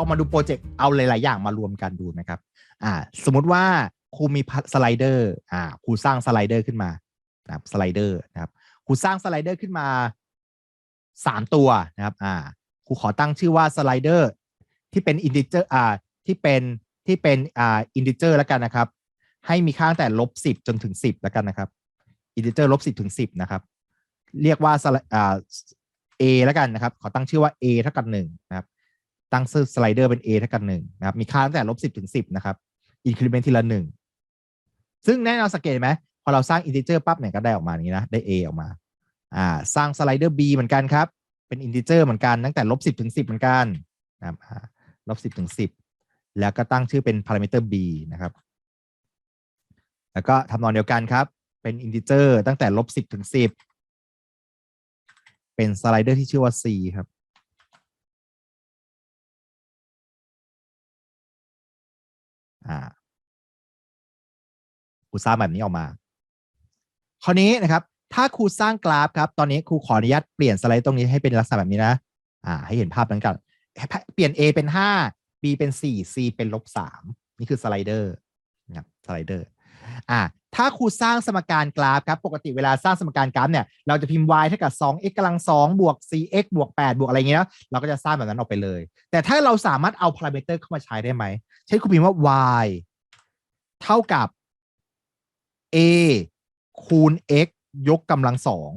ลองมาดูโปรเจกต์เอาหลาย ๆ อย่างมารวมกันดูนะครับอ่าสมมุติว่าครูมีสไลเดอร์อ่าครูสร้างสไลเดอร์ขึ้นมานะครับสไลเดอร์นะครับครูสร้างสไลเดอร์ขึ้นมาสามตัวนะครับอ่าครูขอตั้งชื่อว่าสไลเดอร์ที่เป็นอินดิเจอร์อ่าที่เป็นที่เป็นอ่าอินดิเจอร์แล้วกันนะครับ ให้มีค่าตั้งแต่ลบสิบจนถึงสิบแล้วกันนะครับอินดิเจอร์ลบสิบถึงสิบนะครับ เรียกว่าสไลอ่า A แล้วกันนะครับ ขอตั้งชื่อว่า A เท่ากับหนึ่งนะครับ ตั้งชื่อสไลเดอร์เป็น A เท่ากับหนึ่งนะครับ มีค่าตั้งแต่ลบสิบถึงสิบนะครับอินคริเมนต์ทีละหนึ่งซึ่งแน่นอนสังเกตไหมพอเราสร้างอินทิเจอร์ปั๊บเนี่ยก็ได้ออกมาอย่างนี้นะ ได้ A ออกมาอ่าสร้างสไลเดอร์ B เหมือนกันครับ เป็นอินทิเจอร์เหมือนกันตั้งแต่ลบสิบถึงสิบเหมือนกันนะครับลบสิบถึงสิบแล้วก็ตั้งชื่อเป็นพารามิเตอร์ B นะครับ แล้วก็ทำนองเดียวกันครับ เป็นอินทิเจอร์ตั้งแต่ลบสิบถึงสิบเป็นสไลเดอร์ที่ชื่อว่า C ครับ อ่าครูสร้างแบบนี้ออกมา คราวนี้นะครับ ถ้าครูสร้างกราฟครับ ตอนนี้ครูขออนุญาตเปลี่ยนสไลด์ตรงนี้ให้เป็นลักษณะแบบนี้นะ อ่า ให้เห็นภาพนั้นกันเปลี่ยน A เป็น 5 B เป็น 4 C เป็นลบ3นี่คือสไลเดอร์นะครับสไลเดอร์ อ่า ถ้าครูสร้างสมการกราฟครับ ปกติเวลาสร้างสมการกราฟเนี่ย เราจะพิมพ์ y เท่ากับ 2x กำลัง2บวก 4x บวก8บวกอะไรเงี้ย เราก็จะสร้างแบบนั้นออกไปเลย แต่ถ้าเราสามารถเอาพารามิเตอร์เข้ามาใช้ได้ไหม ใช้ครูพิมพ์ว่า y เท่ากับ a คูณ x ยกกำลังสอง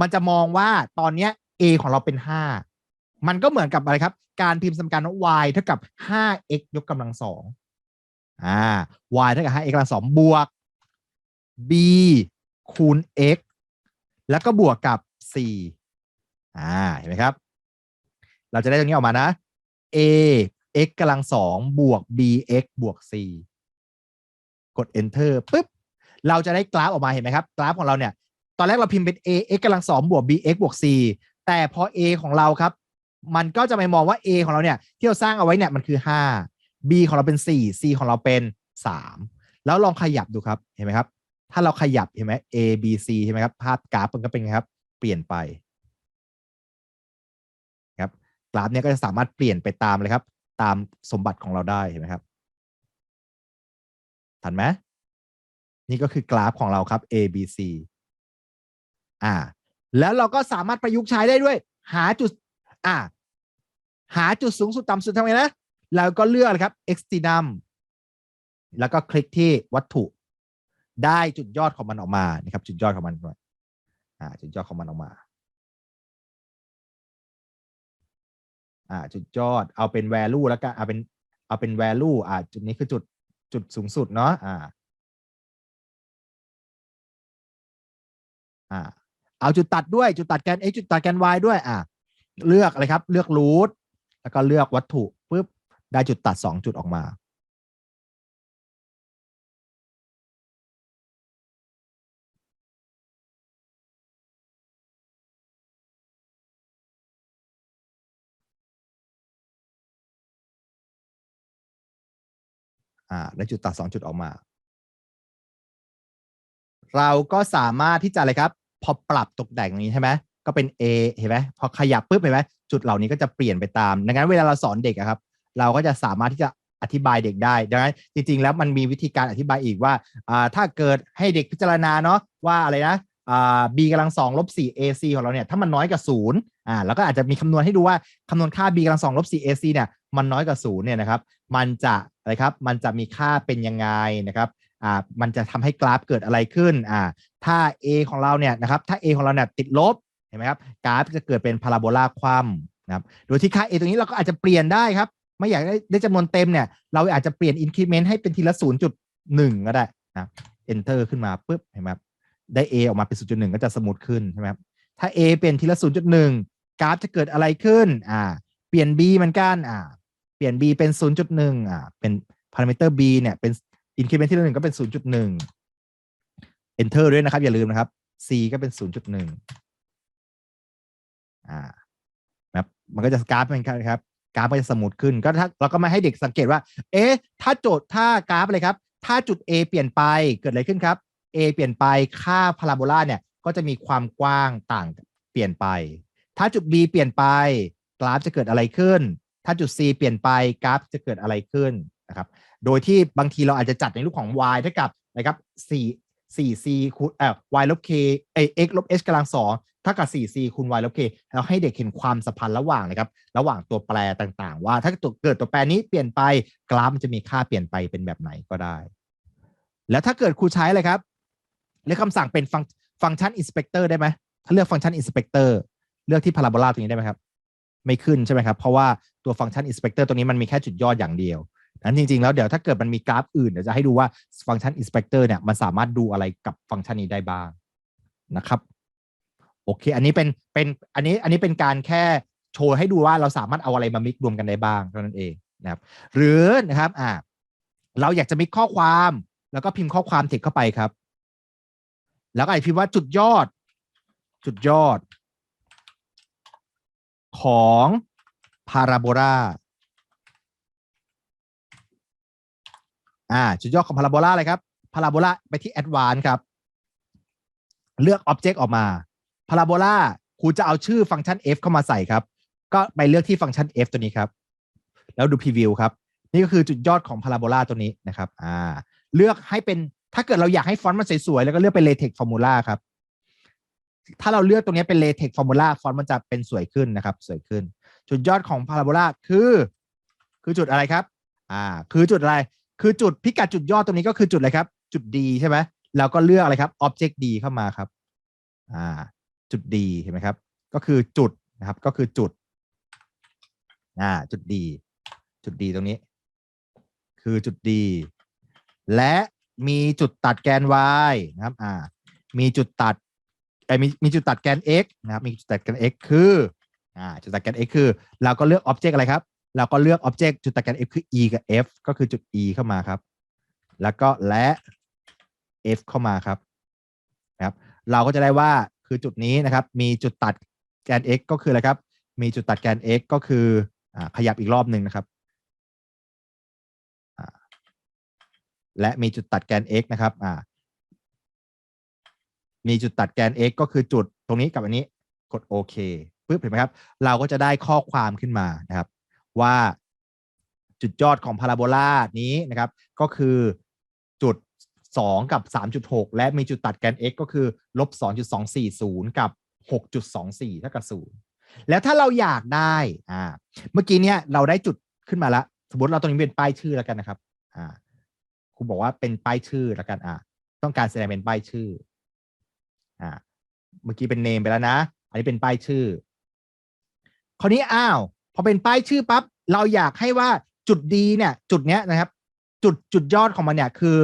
มันจะมองว่าตอนเนี้ย a ของเราเป็นห้ามันก็เหมือนกับอะไรครับ การพิมพ์สมการว่า y เท่ากับ 5x ยกกำลังสองอ่า y เท่ากับ 5x กำลังสองบวก b คูณ x แล้วก็บวกกับ c อ่า เห็นไหมครับ เราจะได้ตรงนี้ออกมานะ a x กำลังสองบวก b x บวก c กด enter ปุ๊บ เราจะได้กราฟออกมาเห็นไหมครับ กราฟของเราเนี่ย ตอนแรกเราพิมพ์เป็น a x กำลังสองบวก b x บวก c แต่พอ a ของเราครับ มันก็จะไปมองว่า a ของเราเนี่ยที่เราสร้างเอาไว้เนี่ยมันคือ 5 b ของเราเป็น 4 c ของเราเป็น 3 แล้วลองขยับดูครับเห็นไหมครับ ถ้าเราขยับเห็นไหม a b c ใช่ไหมครับภาพกราฟมันก็เป็นไงครับ เปลี่ยนไปครับกราฟเนี่ยก็จะสามารถเปลี่ยนไปตามเลยครับ ตามสมบัติของเราได้เห็นไหมครับทันไหมนี่ก็คือกราฟของเราครับ A B C อ่า แล้วเราก็สามารถประยุกต์ใช้ได้ด้วย หาจุด อ่า หาจุดสูงสุดต่ำสุดทำไงนะแล้วก็เลือกเลยครับ extremum แล้วก็คลิกที่วัตถุ ได้จุดยอดของมันออกมานะครับ จุดยอดของมันด้วยอ่า จุดยอดของมันออกมา อ่าจุดยอดเอาเป็น value แล้วก็เอาเป็นเอาเป็น value อ่าจุดนี้คือจุดจุดสูงสุดเนาะอ่าอ่าเอาจุดตัดด้วยจุดตัดแกน x จุดตัดแกน y ด้วยอ่าเลือกอะไรครับ เลือกรูทแล้วก็เลือกวัตถุปุ๊บได้จุดตัดสองจุดออกมา อ่าได้จุดตัดสองจุดออกมา เราก็สามารถที่จะอะไรครับ พอปรับตกแต่งตรงนี้ใช่ไหมก็เป็น A เห็นไหมพอขยับปุ๊บเห็นไหมจุดเหล่านี้ก็จะเปลี่ยนไปตามดังนั้นเวลาเราสอนเด็กอะครับ เราก็จะสามารถที่จะอธิบายเด็กได้ดังนั้นจริง ๆ แล้วมันมีวิธีการอธิบายอีกว่าอ่าถ้าเกิดให้เด็กพิจารณาเนาะว่าอะไรนะอ่า b กำลังสองลบสี่ ac ของเราเนี่ยถ้ามันน้อยกว่าศูนย์อ่าแล้วก็อาจจะมีคำนวณให้ดูว่าคำนวณค่า b กำลังสองลบสี่ ac เนี่ยมันน้อยกว่าศูนย์เนี่ยนะครับ มันจะ อะครับ มันจะมีค่าเป็นยังไงนะครับอ่ามันจะทำให้กราฟเกิดอะไรขึ้นอ่าถ้า A ของเราเนี่ยนะครับถ้า A ของเราเนี่ยติดลบเห็นไหมครับกราฟจะเกิดเป็นพาราโบลาคว่ำนะครับโดยที่ค่า A ตรงนี้เราก็อาจจะเปลี่ยนได้ครับ ไม่อยากได้ได้จำนวนเต็มเนี่ยเราอาจจะเปลี่ยน increment ให้เป็นทีละ 0.1 ก็ได้นะ enter ขึ้นมาปุ๊บเห็นไหมครับได้ A ออกมาเป็น 0.1 ก็จะสมูทขึ้นใช่ไหมครับถ้า A เปลี่ยนทีละ 0.1 กราฟจะเกิดอะไรขึ้นอ่าเปลี่ยน B เหมือนกันอ่า เปลี่ยน B เป็น 0.1อ่าเป็นพารามิเตอร์ B เนี่ยเป็น increment ที่หนึ่งก็เป็น 0.1 enter ด้วยนะครับ อย่าลืมนะครับ c ก็เป็น 0.1อ่านะครับมันก็จะกราฟเป็นครับกราฟก็จะสมูทขึ้นก็ถ้าเราก็มาให้เด็กสังเกตว่า เอ๊ะ ถ้าโจทย์ถ้ากราฟอะไรครับ ถ้าจุด A เปลี่ยนไปเกิดอะไรขึ้นครับ A เปลี่ยนไปค่าพาราโบลาเนี่ยก็จะมีความกว้างต่างเปลี่ยนไป ถ้าจุด B เปลี่ยนไป กราฟจะเกิดอะไรขึ้น ถ้าจุด c เปลี่ยนไปกราฟจะเกิดอะไรขึ้นนะครับโดยที่บางทีเราอาจจะจัดในรูปของ y เท่ากับนะครับ4 4c คูณเอ่อ y ลบ k เอ้ย x ลบ h กำลังสองเท่ากับ 4c คูณ y ลบ k เราให้เด็กเห็นความสัมพันธ์ระหว่างนะครับ ระหว่างตัวแปรต่างๆ ว่าถ้าเกิดตัวแปรนี้เปลี่ยนไปกราฟมันจะมีค่าเปลี่ยนไปเป็นแบบไหนก็ได้ แล้วถ้าเกิดครูใช้อะไรครับเรียกคำสั่งเป็นฟังฟังก์ชัน inspector ได้ไหมถ้าเลือกฟังก์ชัน inspector เลือกที่พาราโบลาตรงนี้ได้ไหมครับ ไม่ขึ้นใช่ไหมครับ เพราะว่าตัวฟังก์ชัน inspector ตัวนี้มันมีแค่จุดยอดอย่างเดียวนั้นจริง ๆ แล้วเดี๋ยวถ้าเกิดมันมีกราฟอื่นเดี๋ยวจะให้ดูว่าฟังก์ชัน inspector เนี่ยมันสามารถดูอะไรกับฟังก์ชันนี้ได้บ้างนะครับโอเค อันนี้เป็นเป็นอันนี้อันนี้เป็นการแค่โชว์ให้ดูว่าเราสามารถเอาอะไรมามิกรวมกันได้บ้างเท่านั้นเองนะครับ หรือนะครับอ่าเราอยากจะมิกข้อความ แล้วก็พิมพ์ข้อความเทคเข้าไปครับ แล้วก็อาจพิมพ์ว่าจุดยอด จุดยอด ของพาราโบลาอ่าจุดยอดของพาราโบลาอะไรครับพาราโบลาไปที่ Advanced ครับ เลือก Object ออกมาพาราโบลาครูจะเอาชื่อฟังก์ชัน f เข้ามาใส่ครับ ก็ไปเลือกที่ฟังก์ชัน f ตัวนี้ครับ แล้วดูพรีวิวครับ นี่ก็คือจุดยอดของพาราโบลาตัวนี้นะครับ อ่า เลือกให้เป็นถ้าเกิดเราอยากให้ฟอนต์มันสวยๆแล้วก็เลือกเป็น LaTeX Formula ครับ ถ้าเราเลือกตรงนี้เป็น LaTeX Formula ฟอนต์มันจะเป็นสวยขึ้นนะครับ สวยขึ้น จุดยอดของพาราโบลาคือ คือจุดอะไรครับ อ่า คือจุดอะไร คือจุดพิกัดจุดยอดตรงนี้ก็คือจุดอะไรครับ จุด D ใช่ไหมแล้วก็เลือกอะไรครับ Object D เข้ามาครับ อ่า จุด D เห็นไหมครับ ก็คือจุดนะครับ ก็คือจุด อ่า จุด D จุด D ตรงนี้ คือจุด D และมีจุดตัดแกน y นะครับ อ่า มีจุดตัด มีมีจุดตัดแกน x นะครับมีจุดตัดแกน x คืออ่าจุดตัดแกน x คือ เราก็เลือก object อะไรครับ เราก็เลือก object จุดตัดแกน f คือ e กับ f ก็คือจุด e เข้ามาครับ แล้วก็และ f เข้ามาครับนะครับ เราก็จะได้ว่าคือจุดนี้นะครับ มีจุดตัดแกน x ก็คืออะไรครับ มีจุดตัดแกน x ก็คืออ่าขยับอีกรอบหนึ่งนะครับและมีจุดตัดแกน x นะครับอ่า มีจุดตัดแกน x ก็คือจุดตรงนี้กับอันนี้กดโอเคปึ๊บเห็นไหมครับ เราก็จะได้ข้อความขึ้นมานะครับ ว่าจุดยอดของพาราโบลานี้นะครับ ก็คือจุด 2 กับ 3.6 และมีจุดตัดแกน x ก็คือลบ2.240 กับ 6.24เท่ากับ0แล้วถ้าเราอยากได้อ่าเมื่อกี้เนี้ยเราได้จุดขึ้นมาแล้วสมมติเราตรงนี้เป็นป้ายชื่อแล้วกันนะครับอ่าครูบอกว่าเป็นป้ายชื่อแล้วกันอ่าต้องการแสดงเป็นป้ายชื่อ อ่าเมื่อกี้เป็นเนมไปแล้วนะ อันนี้เป็นป้ายชื่อ คราวนี้อ้าว พอเป็นป้ายชื่อปั๊บเราอยากให้ว่าจุดดีเนี่ย จุดเนี้ยนะครับ จุดจุดยอดของมันเนี่ยคือ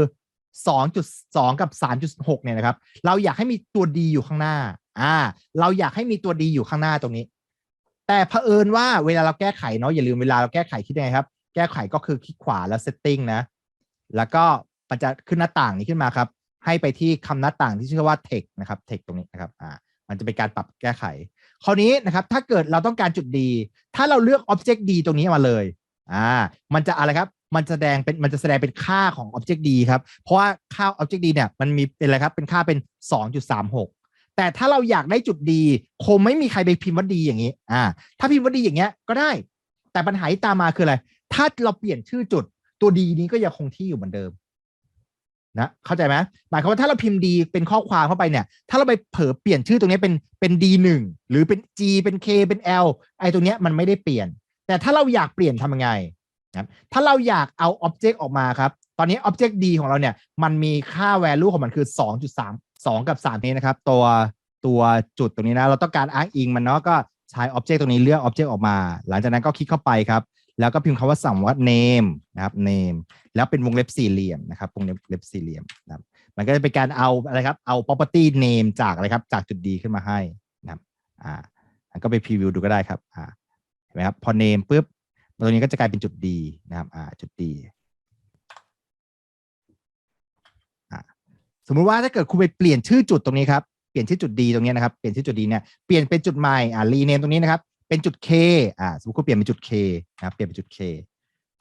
2.2กับ3.6เนี่ยนะครับ เราอยากให้มีตัวดีอยู่ข้างหน้า อ่า เราอยากให้มีตัวดีอยู่ข้างหน้าตรงนี้ แต่เผอิญว่าเวลาเราแก้ไขเนาะอย่าลืมเวลาเราแก้ไขคิดยังไงครับ แก้ไขก็คือคลิกขวาแล้ว setting นะ แล้วก็มันจะขึ้นหน้าต่างนี้ขึ้นมาครับ ให้ไปที่คำน้าต่างที่ชื่อว่า text นะครับ text ตรงนี้นะครับอ่ามันจะเป็นการปรับแก้ไข คราวนี้นะครับ ถ้าเกิดเราต้องการจุดดี ถ้าเราเลือก object D ตรงนี้มาเลยอ่ามันจะอะไรครับมันแสดงเป็นมันจะแสดงเป็นค่าของ object D ครับ เพราะว่าค่า object D เนี่ยมันมีเป็นอะไรครับเป็นค่าเป็น 2.36 แต่ถ้าเราอยากได้จุดดีคงไม่มีใครไปพิมพ์ว่าดีอย่างนี้อ่าถ้าพิมพ์ว่าดีอย่างเงี้ยก็ได้ แต่ปัญหาที่ตามมาคืออะไร ถ้าเราเปลี่ยนชื่อจุดตัวดีนี้ก็ยังคงที่อยู่เหมือนเดิม นะเข้าใจไหมหมายความว่าถ้าเราพิมพ์ดีเป็นข้อความเข้าไปเนี่ย ถ้าเราไปเผลอเปลี่ยนชื่อตรงนี้เป็นเป็น D หนึ่งหรือเป็น G เป็น K เป็น L ไอ้ตรงนี้มันไม่ได้เปลี่ยน แต่ถ้าเราอยากเปลี่ยนทำยังไงนะครับถ้าเราอยากเอา Object ออกมาครับ ตอนนี้ Object D ของเราเนี่ย มันมีค่า value ของมันคือ 2.3 2 กับ 3 นี้นะครับ ตัวตัวจุดตรงนี้นะ เราต้องการอ้างอิงมันเนาะก็ใช้ Object ตรงนี้เลือก Object ออกมา หลังจากนั้นก็คลิกเข้าไปครับ แล้วก็พิมพ์คำว่าสั่งว่า name นะครับ name แล้วเป็นวงเล็บสี่เหลี่ยมนะครับวงเล็บสี่เหลี่ยมนะครับมันก็จะเป็นการเอาอะไรครับเอา property name จากอะไรครับจากจุดดีขึ้นมาให้นะครับอ่าก็ไปพรีวิวดูก็ได้ครับอ่าเห็นไหมครับพอ name ปุ๊บตรงนี้ก็จะกลายเป็นจุดดีนะครับอ่าจุดดีอ่าสมมุติว่าถ้าเกิดคุณไปเปลี่ยนชื่อจุดตรงนี้ครับเปลี่ยนชื่อจุดดีตรงนี้นะครับเปลี่ยนชื่อจุดดีเนี่ยเปลี่ยนเป็นจุดใหม่อ่า rename ตรงนี้นะครับ เป็นจุด K อ่าสมมติคุณเปลี่ยนเป็นจุด K นะครับเปลี่ยนเป็นจุด K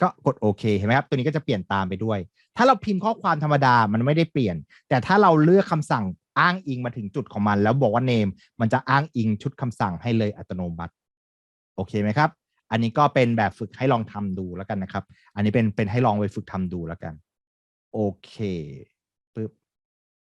ก็กดโอเคเห็นไหมครับ ตัวนี้ก็จะเปลี่ยนตามไปด้วย ถ้าเราพิมพ์ข้อความธรรมดามันไม่ได้เปลี่ยน แต่ถ้าเราเลือกคำสั่งอ้างอิงมาถึงจุดของมัน แล้วบอกว่า name มันจะอ้างอิงชุดคำสั่งให้เลยอัตโนมัติโอเคไหมครับ อันนี้ก็เป็นแบบฝึกให้ลองทำดูแล้วกันนะครับ อันนี้เป็นเป็นให้ลองไปฝึกทำดูแล้วกัน โอเค